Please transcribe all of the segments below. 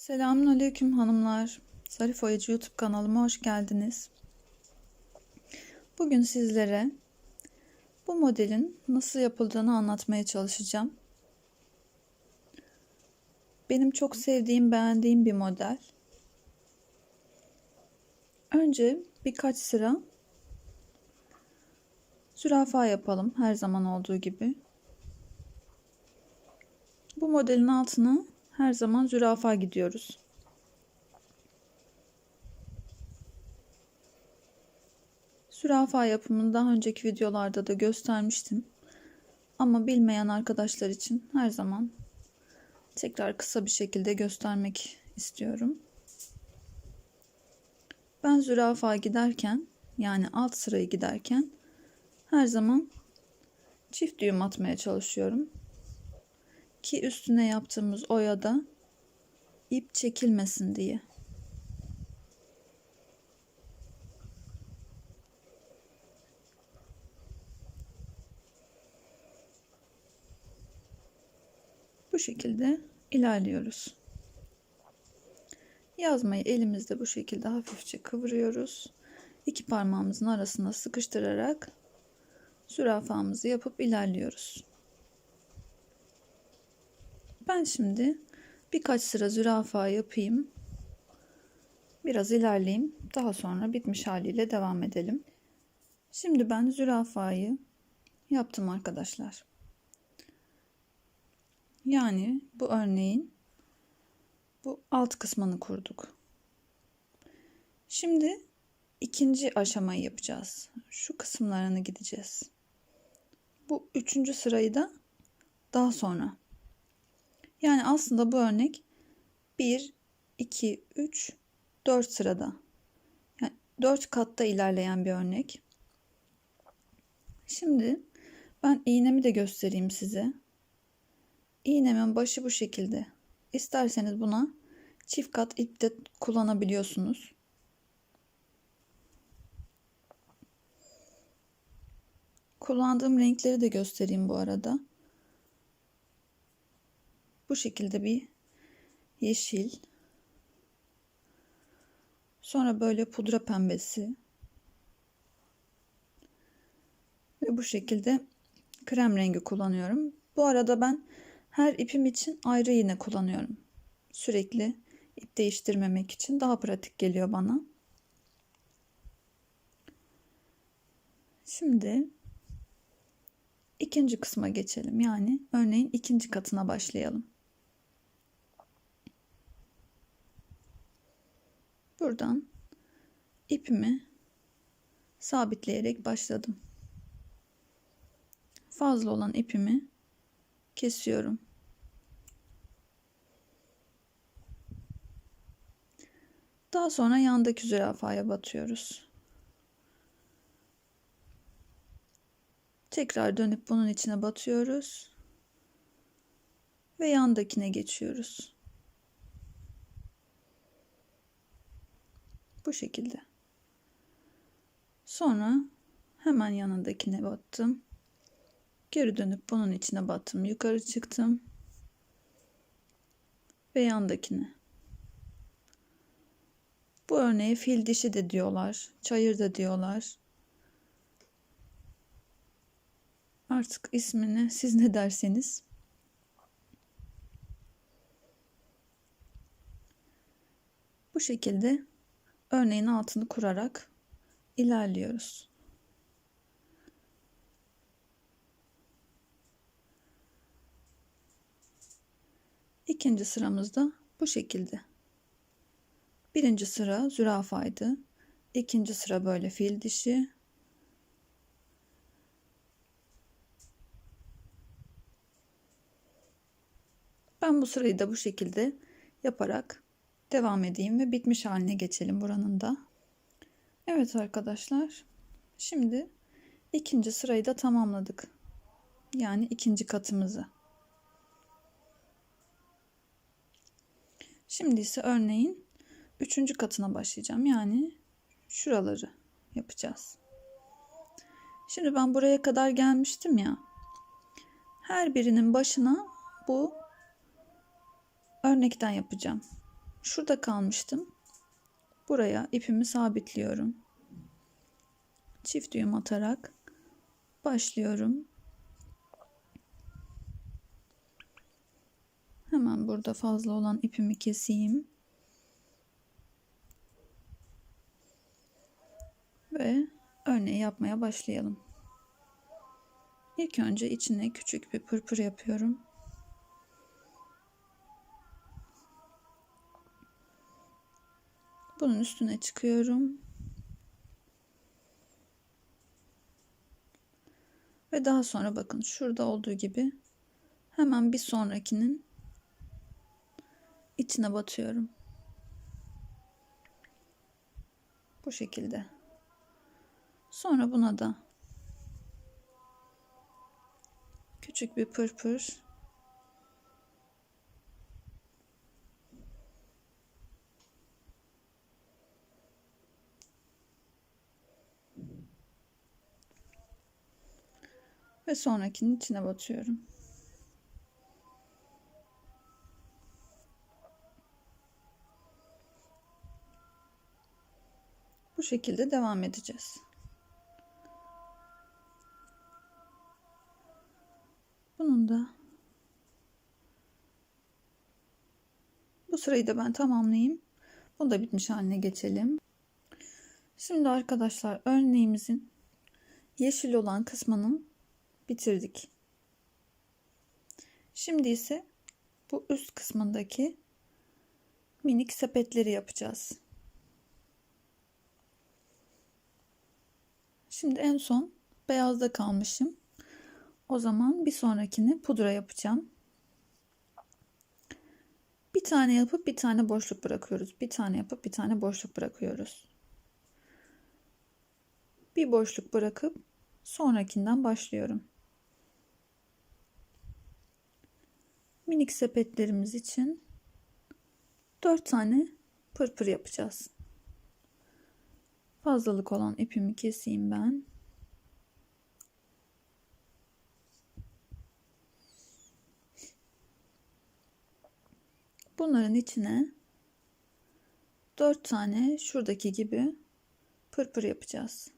Selamünaleyküm hanımlar. Zarif Oyacı YouTube kanalıma hoş geldiniz. Bugün sizlere bu modelin nasıl yapıldığını anlatmaya çalışacağım. Benim çok sevdiğim, beğendiğim bir model. Önce birkaç sıra zürafa yapalım her zaman olduğu gibi. Bu modelin altına her zaman zürafa gidiyoruz. Zürafa yapımını daha önceki videolarda da göstermiştim. Ama bilmeyen arkadaşlar için her zaman tekrar kısa bir şekilde göstermek istiyorum. Ben zürafa giderken yani alt sırayı giderken her zaman çift düğüm atmaya çalışıyorum ki üstüne yaptığımız oyada ip çekilmesin diye. Bu şekilde ilerliyoruz. Yazmayı elimizde bu şekilde hafifçe kıvırıyoruz. İki parmağımızın arasına sıkıştırarak zürafamızı yapıp ilerliyoruz. Ben şimdi birkaç sıra zürafa yapayım. Biraz ilerleyeyim. Daha sonra bitmiş haliyle devam edelim. Şimdi ben zürafayı yaptım arkadaşlar. Yani bu örneğin bu alt kısmını kurduk. Şimdi ikinci aşamayı yapacağız. Şu kısımlarını gideceğiz. Bu üçüncü sırayı da daha sonra yani aslında bu örnek 1, 2, 3, 4 sırada. Yani 4 katta ilerleyen bir örnek. Şimdi ben iğnemi de göstereyim size. İğnemin başı bu şekilde. İsterseniz buna çift kat ip de kullanabiliyorsunuz. Kullandığım renkleri de göstereyim bu arada. Bu şekilde bir yeşil. Sonra böyle pudra pembesi. Ve bu şekilde krem rengi kullanıyorum. Bu arada ben her ipim için ayrı iğne kullanıyorum. Sürekli ip değiştirmemek için daha pratik geliyor bana. Şimdi ikinci kısma geçelim. Yani örneğin ikinci katına başlayalım. Buradan ipimi sabitleyerek başladım. Fazla olan ipimi kesiyorum. Daha sonra yandaki zürafaya batıyoruz. Tekrar dönüp bunun içine batıyoruz. Ve yandakine geçiyoruz. Bu şekilde. Sonra hemen yanındakine battım. Geri dönüp bunun içine battım. Yukarı çıktım. Ve yandakine. Bu örneğe fil dişi de diyorlar. Çayır da diyorlar. Artık ismini siz ne derseniz. Bu şekilde örneğin altını kurarak ilerliyoruz. İkinci sıramızda bu şekilde. Birinci sıra zürafaydı. İkinci sıra böyle fil dişi. Ben bu sırayı da bu şekilde yaparak devam edeyim ve bitmiş haline geçelim buranın da. Evet arkadaşlar. Şimdi ikinci sırayı da tamamladık. Yani ikinci katımızı. Şimdi ise örneğin üçüncü katına başlayacağım. Yani şuraları yapacağız. Şimdi ben buraya kadar gelmiştim ya. Her birinin başına bu örnekten yapacağım. Şurada kalmıştım. Buraya ipimi sabitliyorum. Çift düğüm atarak başlıyorum. Hemen burada fazla olan ipimi keseyim. Ve örneği yapmaya başlayalım. İlk önce içine küçük bir pırpır yapıyorum. Bunun üstüne çıkıyorum. Ve daha sonra bakın şurada olduğu gibi hemen bir sonrakinin içine batıyorum. Bu şekilde. Sonra buna da küçük bir pırpır ve sonrakinin içine batıyorum. Bu şekilde devam edeceğiz. Bunun da bu sırayı da ben tamamlayayım. Bunu da bitmiş haline geçelim. Şimdi arkadaşlar örneğimizin yeşil olan kısmını bitirdik. Şimdi ise bu üst kısmındaki minik sepetleri yapacağız. Şimdi en son beyazda kalmışım. O zaman bir sonrakini pudra yapacağım. Bir tane yapıp bir tane boşluk bırakıyoruz. Bir tane yapıp bir tane boşluk bırakıyoruz. Bir boşluk bırakıp sonrakinden başlıyorum. Minik sepetlerimiz için 4 tane pırpır yapacağız. Fazlalık olan ipimi keseyim ben. Bunların içine 4 tane şuradaki gibi pırpır yapacağız.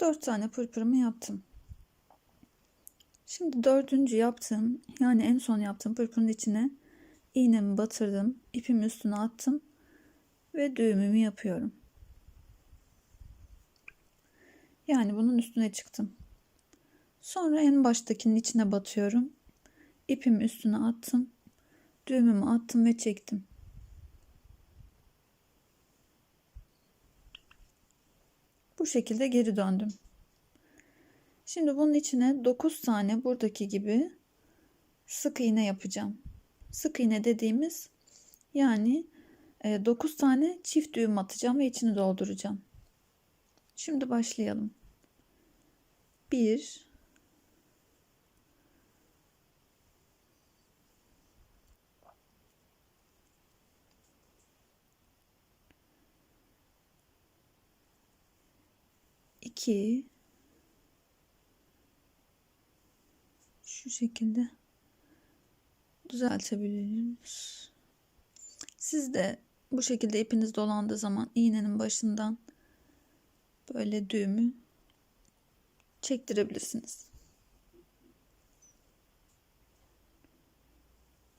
Dört tane pırpırımı yaptım. Şimdi dördüncü yaptığım yani en son yaptığım pırpırın içine iğnemi batırdım. ipimi üstüne attım ve düğümümü yapıyorum. Yani bunun üstüne çıktım. Sonra en baştakinin içine batıyorum. İpimi üstüne attım. Düğümümü attım ve çektim. Bu şekilde geri döndüm. Şimdi bunun içine 9 tane buradaki gibi sık iğne yapacağım. Sık iğne dediğimiz yani 9 e, tane çift düğüm atacağım ve içini dolduracağım. Şimdi başlayalım. 1 2 şu şekilde düzeltebiliriz. Siz de bu şekilde ipiniz dolandığı zaman iğnenin başından böyle düğümü çektirebilirsiniz.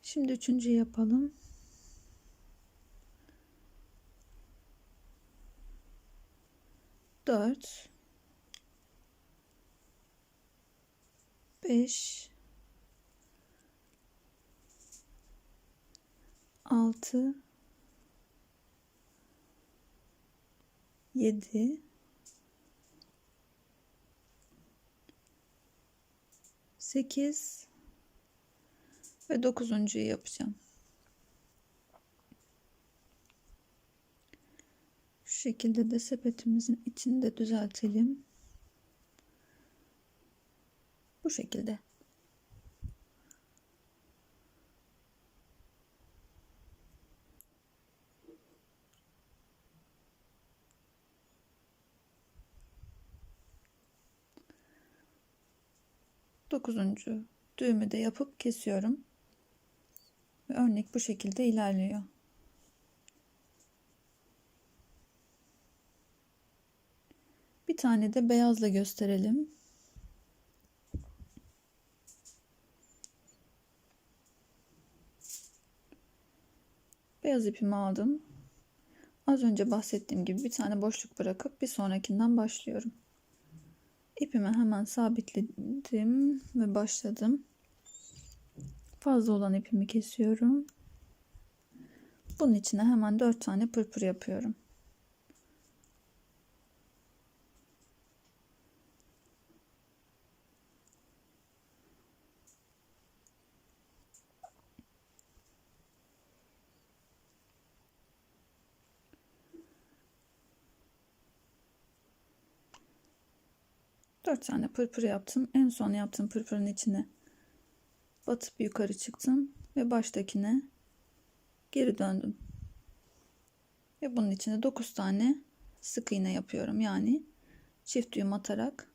Şimdi üçüncü yapalım. Dört. Beş. Altı. Yedi. 8 Ve dokuzuncuyu yapacağım. Şu şekilde de sepetimizin içini de düzeltelim. Bu şekilde. Dokuzuncu düğümü de yapıp kesiyorum. Ve örnek bu şekilde ilerliyor. Bir tane de beyazla gösterelim. Beyaz ipimi aldım. Az önce bahsettiğim gibi bir tane boşluk bırakıp bir sonrakinden başlıyorum. İpimi hemen sabitledim ve başladım. Fazla olan ipimi kesiyorum. Bunun içine hemen 4 tane pırpır yapıyorum. Dört tane pırpır yaptım. En son yaptığım pırpırın içine batıp yukarı çıktım ve baştakine geri döndüm. Ve bunun içine 9 tane sık iğne yapıyorum. Yani çift düğüm atarak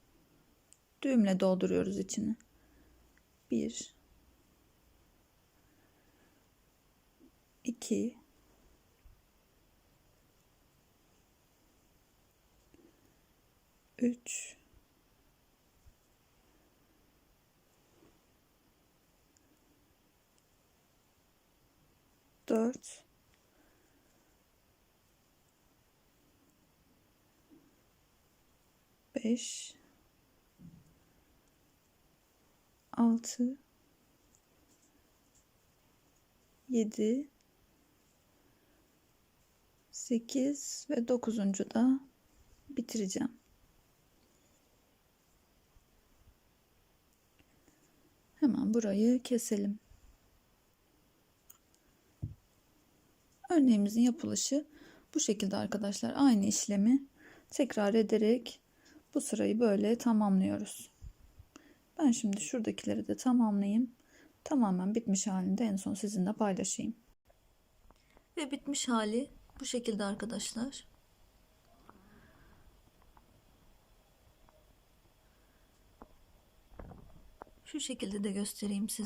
düğümle dolduruyoruz içini. 1 2 3 4 5 6 7 8 ve 9. da bitireceğim. Hemen burayı keselim. Örneğimizin yapılışı bu şekilde arkadaşlar. Aynı işlemi tekrar ederek bu sırayı böyle tamamlıyoruz. Ben şimdi şuradakileri de tamamlayayım. Tamamen bitmiş halinde en son sizinle paylaşayım. Ve bitmiş hali bu şekilde arkadaşlar. Şu şekilde de göstereyim size.